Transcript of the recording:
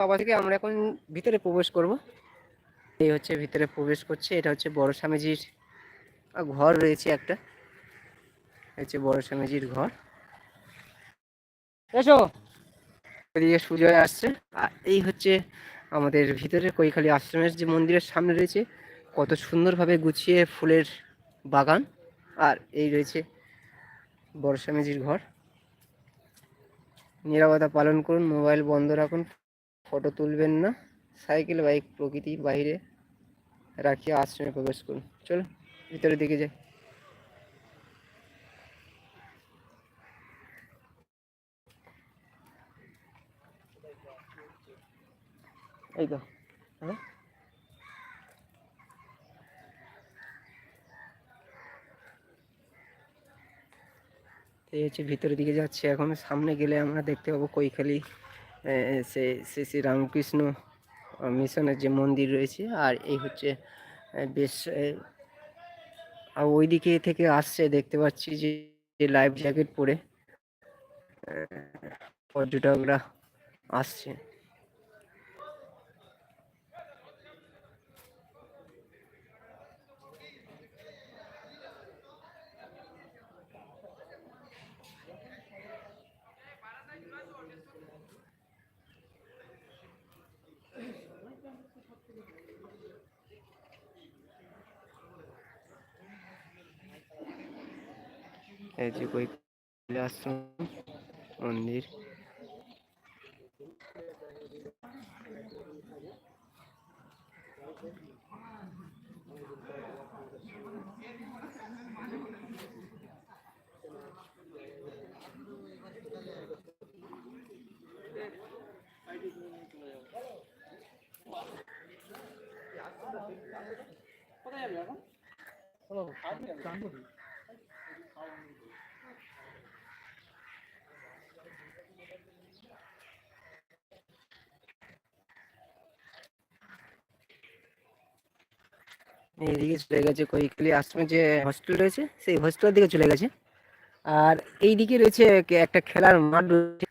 বাবা থেকে আমরা এখন ভিতরে প্রবেশ করব। এই হচ্ছে ভিতরে প্রবেশ করছে, এটা হচ্ছে বড় স্বামীজির ঘর রয়েছে একটা। হচ্ছে বড় স্বামীজির ঘর। এসো। এদিকে সুজয় আসছে। আর এই হচ্ছে আমাদের ভিতরে কৈখালী আশ্রমের যে মন্দিরের সামনে রয়েছে, কত সুন্দরভাবে গুছিয়ে ফুলের বাগান। আর এই রয়েছে বড় স্বামীজির ঘর। নিরাপত্তা পালন করুন, মোবাইল বন্ধ রাখুন। ফটো তুলবেন না। সাইকেল, বাইক প্রকৃতির বাইরে রাখিয়ে আশ্রমে প্রবেশ করুন। চলো ভিতরের দিকে যাই। এই তো। হ্যাঁ? এই হচ্ছে ভিতরের দিকে যাচ্ছে। এখন সামনে গেলে আমরা দেখতে পাবো কৈখালী সে শ্রী শ্রী রামকৃষ্ণ মিশনের যে মন্দির রয়েছে, আর এই হচ্ছে বেশ আর ওই দিকে থেকে আসছে, দেখতে পাচ্ছি যে লাইফ জ্যাকেট পরে পর্যটকরা আসছে। এই যে কৈখালী আশ্রম মন্দির। এইদিকে চলে গেছে কয়েকলি আশ্রমে যে হস্টেল রয়েছে, সেই হস্টেলের দিকে চলে গেছে। আর এইদিকে রয়েছে একটা খেলার মাঠ রয়েছে।